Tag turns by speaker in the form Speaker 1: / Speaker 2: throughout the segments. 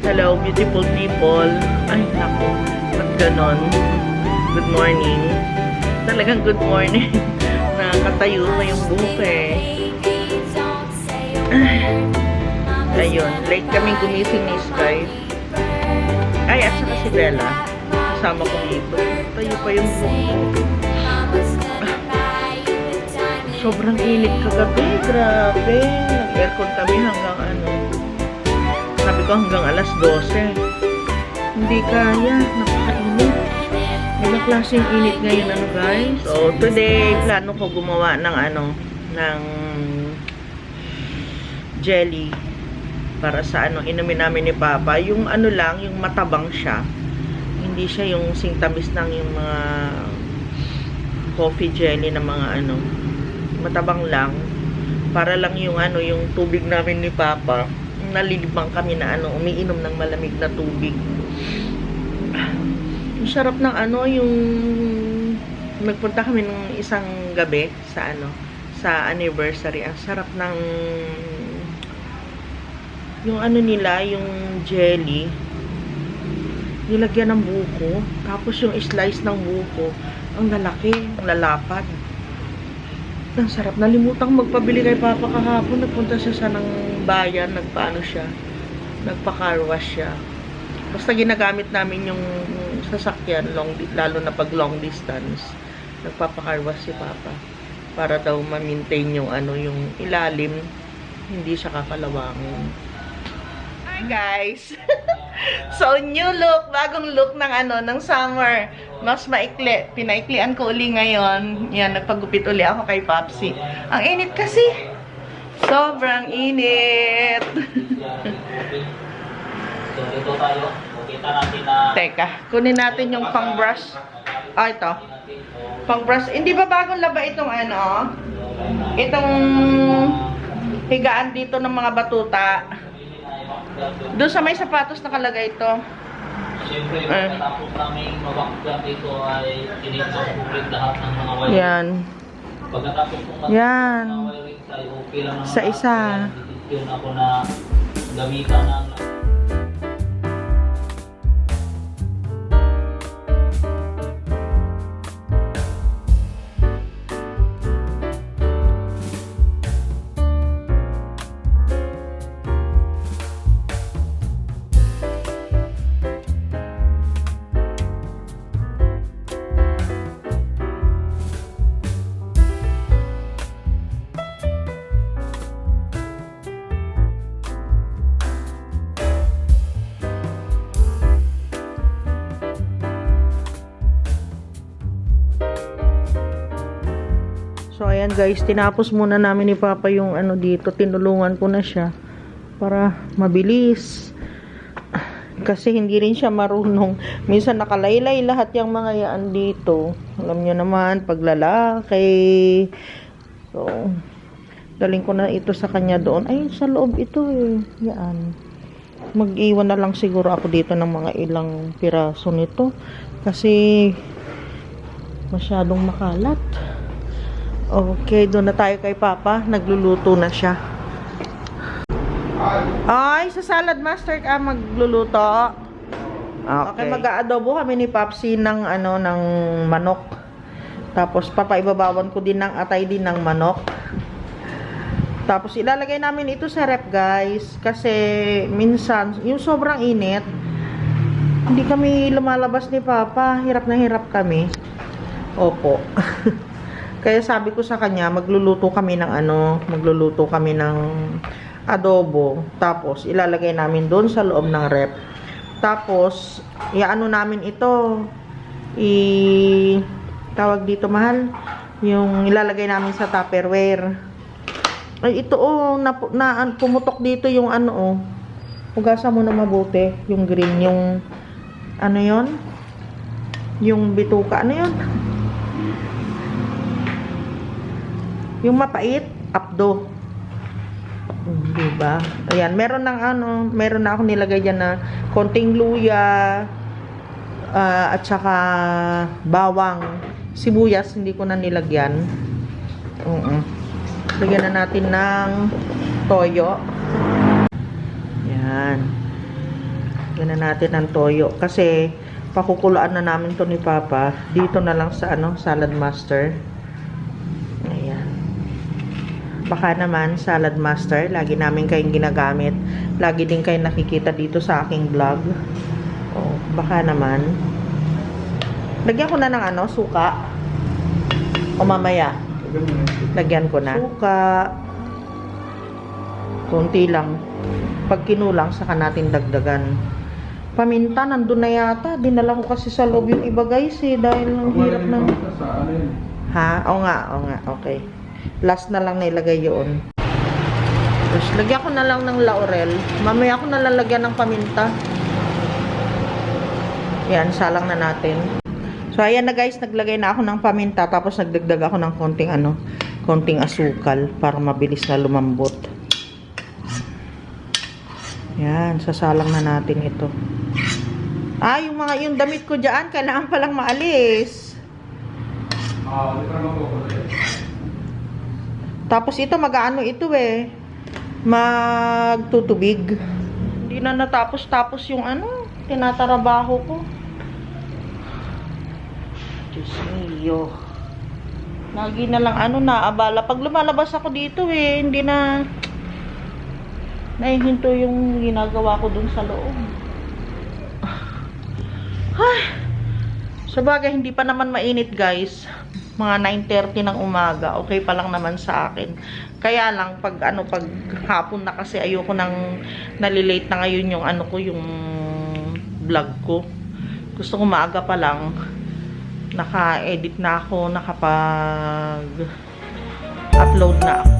Speaker 1: Hello, beautiful people. Ay, nako. Ba't ganon? Good morning. Talagang good morning. Nakakatayo na yung buhok eh. Ayun, late kaming gumising ni Sky. Ay, at saka si Bella. Kasama ko dito. Tayo pa yung buhok ko. Sobrang init kagabi. Grabe. Nag-aircon kami hanggang ano. Ko hanggang alas 12. Hindi kaya. Napakainit. Ibang klaseng init ngayon ano guys. So today, plano ko gumawa ng ano, ng jelly para sa ano, inumin namin ni Papa. Yung ano lang, yung matabang siya. Hindi siya yung singtamis ng yung mga coffee jelly na mga ano, matabang lang. Para lang yung ano, yung tubig namin ni Papa. Nalilibang kami na ano, umiinom ng malamig na tubig. Ang sarap ng ano, yung nagpunta kami ng isang gabi sa ano, sa anniversary. Ang sarap ng yung ano nila, yung jelly, nilagyan ng buko, tapos yung slice ng buko, ang lalaki, ang lalapad. Ang sarap. Nalimutang magpabili kay Papa kahapon. Nagpunta siya sa ng bayan, nagpaano siya, nagpa-car wash siya. Basta ginagamit namin yung sasakyan, long, lalo na pag long distance. Nagpapa-car wash si Papa. Para daw ma-maintain yung ano, yung ilalim, hindi siya kakalawangin. Hi guys! so, new look, bagong look ng ano, ng summer. Mas maikli. Pinaiklian ko uli ngayon. Yan, nagpagupit uli ako kay Popsy. Ang init kasi. Sobrang init.
Speaker 2: So, dito tayo. Makita natin na...
Speaker 1: Teka, kunin natin yung pang brush. Ah, ito. Pang brush. Hindi ba bagong laba itong ano? Itong higaan dito ng mga batuta. Doon sa may sapatos nakalagay ito.
Speaker 2: Siyempre,
Speaker 1: Eh.
Speaker 2: pagkatapos namin mabakgan dito ay inisopublit lahat ng mga wiring.
Speaker 1: Yan.
Speaker 2: Pagkatapos kong
Speaker 1: Yan.
Speaker 2: Okay lang
Speaker 1: Sa isa.
Speaker 2: Nagdesisyon ako na gamitan ng
Speaker 1: So, ayan guys, tinapos muna namin ni Papa yung ano dito. Tinulungan ko na siya para mabilis. Kasi hindi rin siya marunong. Minsan nakalaylay lahat yung mga yan dito. Alam nyo naman, paglalaki. So, daling ko na ito sa kanya doon. Ay, sa loob ito eh. Yan. Mag-iwan na lang siguro ako dito ng mga ilang piraso nito. Kasi masyadong makalat. Okay, doon na tayo kay Papa. Nagluluto na siya. Ay, sa salad master ka magluluto. Okay, mag-aadobo kami ni Papsi ng ano ng manok. Tapos papaibabawan ko din ng atay din ng manok. Tapos ilalagay namin ito sa rep, guys, kasi minsan yung sobrang init, hindi kami lumalabas ni Papa. Hirap na hirap kami. Opo. Kaya sabi ko sa kanya, magluluto kami ng ano, magluluto kami ng adobo. Tapos, ilalagay namin doon sa loob ng rep. Tapos, iaano namin ito, i tawag dito mahal, yung ilalagay namin sa tupperware. Ay, ito oh, na, na pumutok dito yung ano oh. Hugasan mo na mabuti, yung green, yung ano yon Yung bituka, ano yon Yung mapait, apdo. Diba? Ayan, meron ng ano, meron na ako nilagay dyan na konting luya, ah, at saka bawang. Sibuyas, hindi ko na nilagyan. Oo. Lagyan na natin ng toyo. Yan. Lagyan na natin ng toyo. Kasi, pakukulaan na namin to ni Papa. Dito na lang sa ano, salad master. Ayan. Baka naman, salad master, lagi namin kayong ginagamit. Lagi din kayo nakikita dito sa aking vlog. Oh, baka naman. Lagyan ko na ng ano, suka. O mamaya. Lagyan ko na. Suka. Kunti lang. Pag kinulang, saka natin dagdagan. Paminta, nandun na yata. Dinala ko kasi sa loob yung iba guys eh. Dahil ang hirap ng... Ha? Oo nga, oo nga. Okay. Last na lang nailagay yun. Tapos, lagyan ko na lang ng laurel. Mamaya ko na lalagyan ng paminta. Yan, salang na natin. So, ayan na guys, naglagay na ako ng paminta. Tapos, nagdagdag ako ng konting ano, konting asukal para mabilis na lumambot. Yan, sasalang na natin ito. Ah, yung mga, yung damit ko dyan, kailangan palang maalis.
Speaker 3: Ah, uh,
Speaker 1: Tapos ito, mag-ano ito eh. Magtutubig. Hindi na natapos-tapos yung ano, tinatarabaho ko. Diyos mio. Lagi na lang ano na, abala. Pag lumalabas ako dito eh, hindi na naihinto yung ginagawa ko dun sa loob. Ay, sa bagay, hindi pa naman mainit guys. Mga 9.30 ng umaga. Okay pa lang naman sa akin. Kaya lang, pag ano, pag hapon na kasi ayoko nang nalilate na ngayon yung ano ko, yung vlog ko. Gusto ko maaga pa lang. Naka-edit na ako, nakapag upload na ako.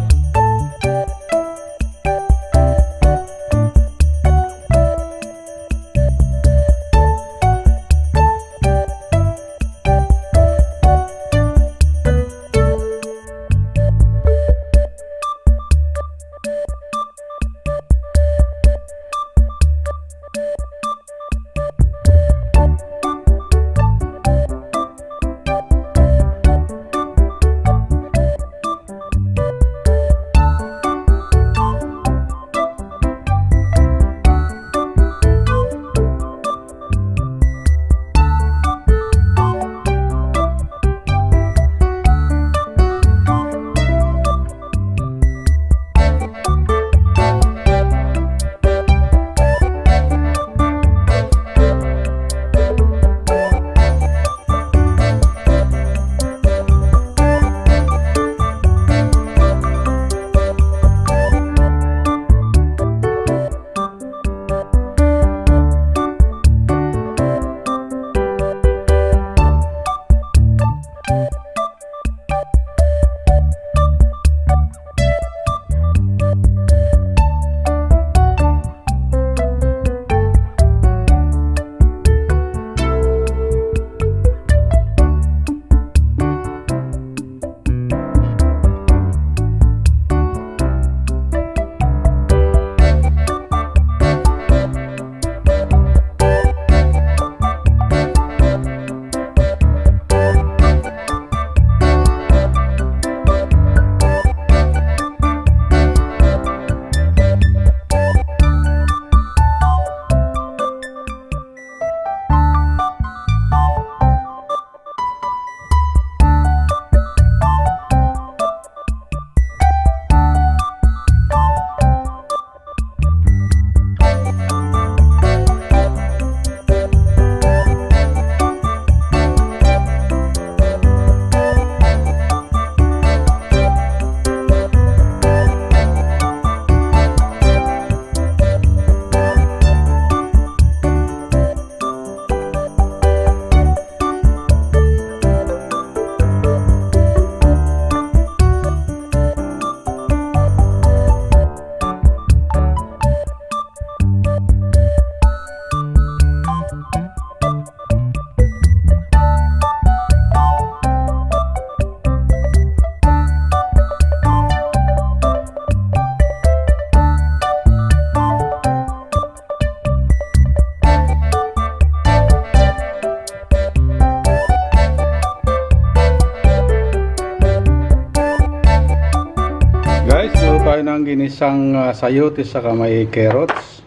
Speaker 3: Guys, luto tayo ng ginisang uh, sayote sa may carrots.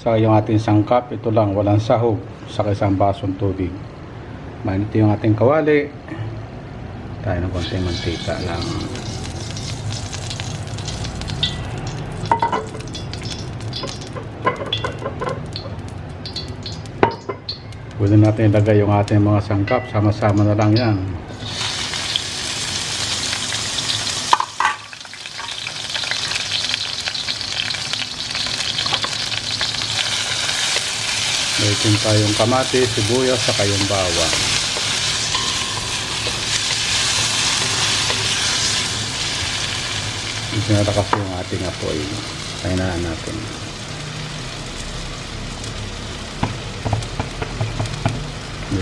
Speaker 3: Saka yung ating sangkap, ito lang, walang sahog. Saka isang basong tubig. Mainit yung ating kawali. Tayo ng konting mantika lang. Pwede natin ilagay yung ating mga sangkap. Sama-sama na lang yan. Mayroon tayong kamati, sibuyas, saka yung bawang. Isinara kasi yung ating apoy. Kainaan natin.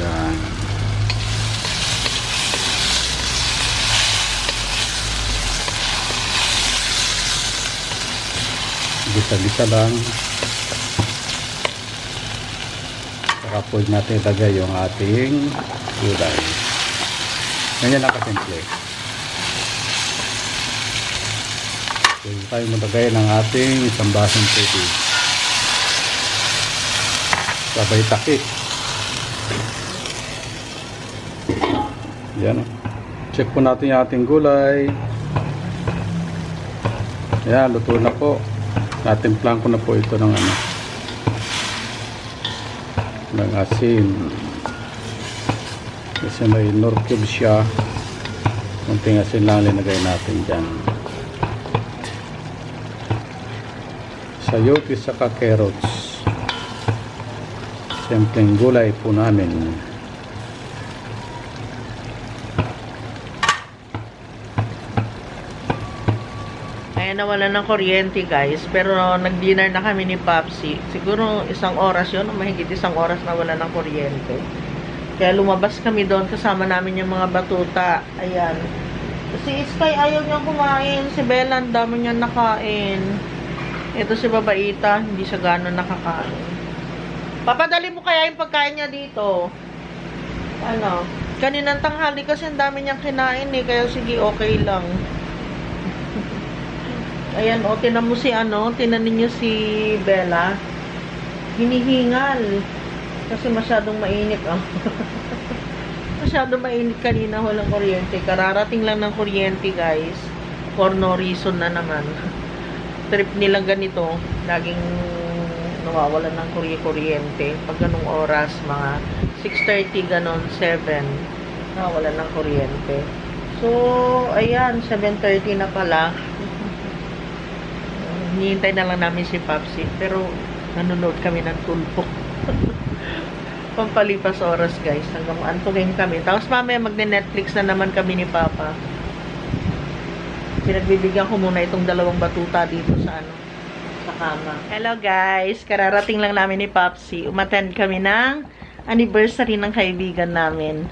Speaker 3: Yan. Gisa-gisa lang. Pwede natin ilagay yung ating gulay. Ganyan lang kasimple. Pwede tayo maglagay ng ating isang basong tubig. Sabay takip. Yan. Check po natin yung ating gulay. Yan, luto na po. Natimplang ko na po ito ng ano. Ng asin. Kasi may nor cube siya. Kunting asin lang linagay natin dyan. Sayote saka carrots. Simpleng gulay po namin.
Speaker 1: Ayan, nawala ng kuryente guys. Pero nag-dinner na kami ni Popsi. Siguro isang oras yun, mahigit isang oras na wala ng kuryente. Kaya lumabas kami doon kasama namin yung mga batuta. Ayan. Si Sky ayaw niyang kumain. Si Bella, ang dami niyang nakain. Ito si Babaita, hindi siya gano'n nakakain. Papadali mo kaya yung pagkain niya dito. Ano? Kaninang tanghali kasi ang dami niyang kinain eh. Kaya sige, okay lang. Ayan, o, tinan mo si ano, tinan ninyo si Bella. Hinihingal. Kasi masyadong mainit, oh. masyadong mainit kanina, walang kuryente. Kararating lang ng kuryente, guys. For no reason na naman. Trip nilang ganito, laging nawawalan ng kurye- kuryente. Pag ganung oras, mga 6.30, ganon, 7, nawawalan ng kuryente. So, ayan, 7.30 na pala. Hinihintay na lang namin si Papsi. Pero, nanonood kami ng tulpo. Pampalipas oras, guys. Hanggang antugin kami. Tapos mamaya magne-Netflix na naman kami ni Papa. Pinagbibigyan ko muna itong dalawang batuta dito sa ano, sa kama. Hello guys, kararating lang namin ni Popsi. Umattend kami ng anniversary ng kaibigan namin.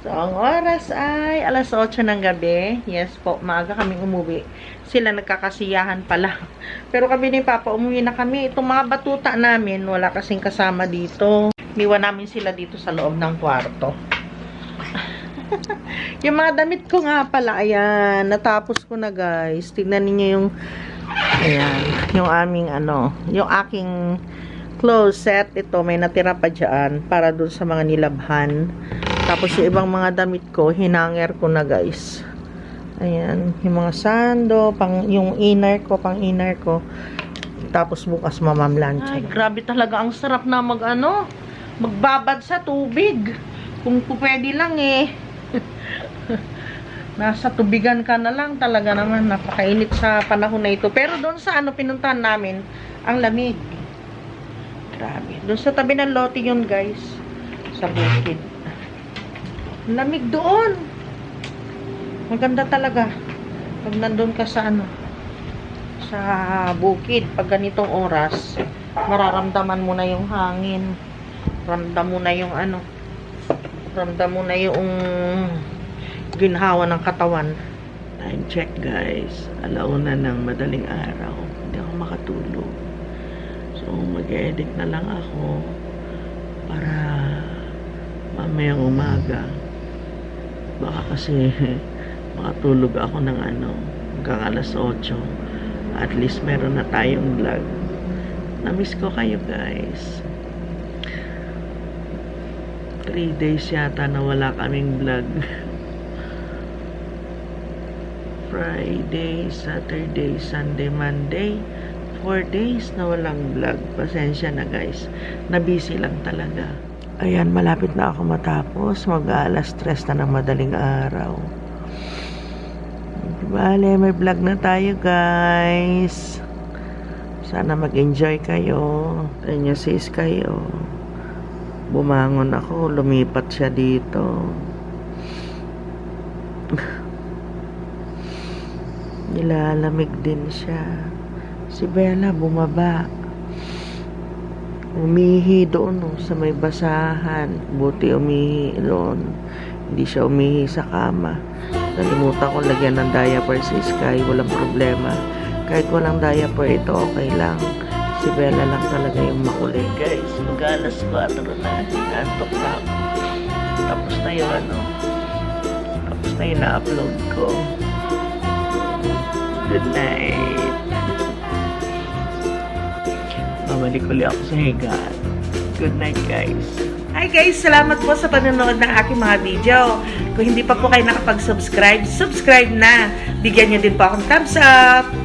Speaker 1: So, ang oras ay alas 8 ng gabi. Yes po, maaga kaming umuwi. Sila nagkakasiyahan pala. Pero kami ni Papa, umuwi na kami. Itong mga batuta namin, wala kasing kasama dito. Niwan namin sila dito sa loob ng kwarto. yung mga damit ko nga pala, ayan, natapos ko na guys. Tignan niyo yung, ayan, yung aming ano, yung aking closet. Ito, may natira pa dyan para dun sa mga nilabhan. Tapos yung ibang mga damit ko, hinanger ko na guys. Ayan, yung mga sando, pang, yung inner ko, pang inner ko. Tapos bukas mamamlansya. Ay, grabe talaga. Ang sarap na mag ano, magbabad sa tubig. Kung pwede lang eh. Nasa tubigan ka na lang talaga naman. Napakainit sa panahon na ito. Pero doon sa ano pinuntahan namin, ang lamig. Grabe. Doon sa tabi ng lote yun guys. Sa bukid. Lamig doon. Maganda talaga. Pag nandun ka sa ano, sa bukid, pag ganitong oras, mararamdaman mo na yung hangin. Ramdam mo na yung ano, ramdam mo na yung ginhawa ng katawan. Time check guys. Alauna ng madaling araw. Hindi ako makatulog. So, mag-edit na lang ako para mamayang umaga. Baka kasi makatulog ako ng ano hanggang alas 8. At least meron na tayong vlog. Namiss ko kayo guys. Three days yata na wala kaming vlog. Friday, Saturday, Sunday, Monday. Four days na walang vlog. Pasensya na guys. Nabisi lang talaga. Ayan, malapit na ako matapos. Mag-alas stress na ng madaling araw. Bale, may vlog na tayo guys. Sana mag-enjoy kayo. Yung sis kayo. Bumangon ako, lumipat siya dito. Nilalamig din siya. Si Bella bumaba. Umihi doon oh, sa may basahan. Buti umihi doon. Hindi siya umihi sa kama. Nalimutan ko lagyan ng diaper si Sky. Walang problema. Kahit walang diaper ito, okay lang. Si Bella lang talaga yung makulit. Guys, mag-alas 4 na. Nantok na ako. Tapos na yung ano. Tapos na yung na-upload ko. Good night. Babalik ulit ako sa higaan. Good night, guys. Hi guys! Salamat po sa panonood ng aking mga video. Kung hindi pa po kayo nakapag-subscribe, subscribe na. Bigyan niyo din po akong thumbs up.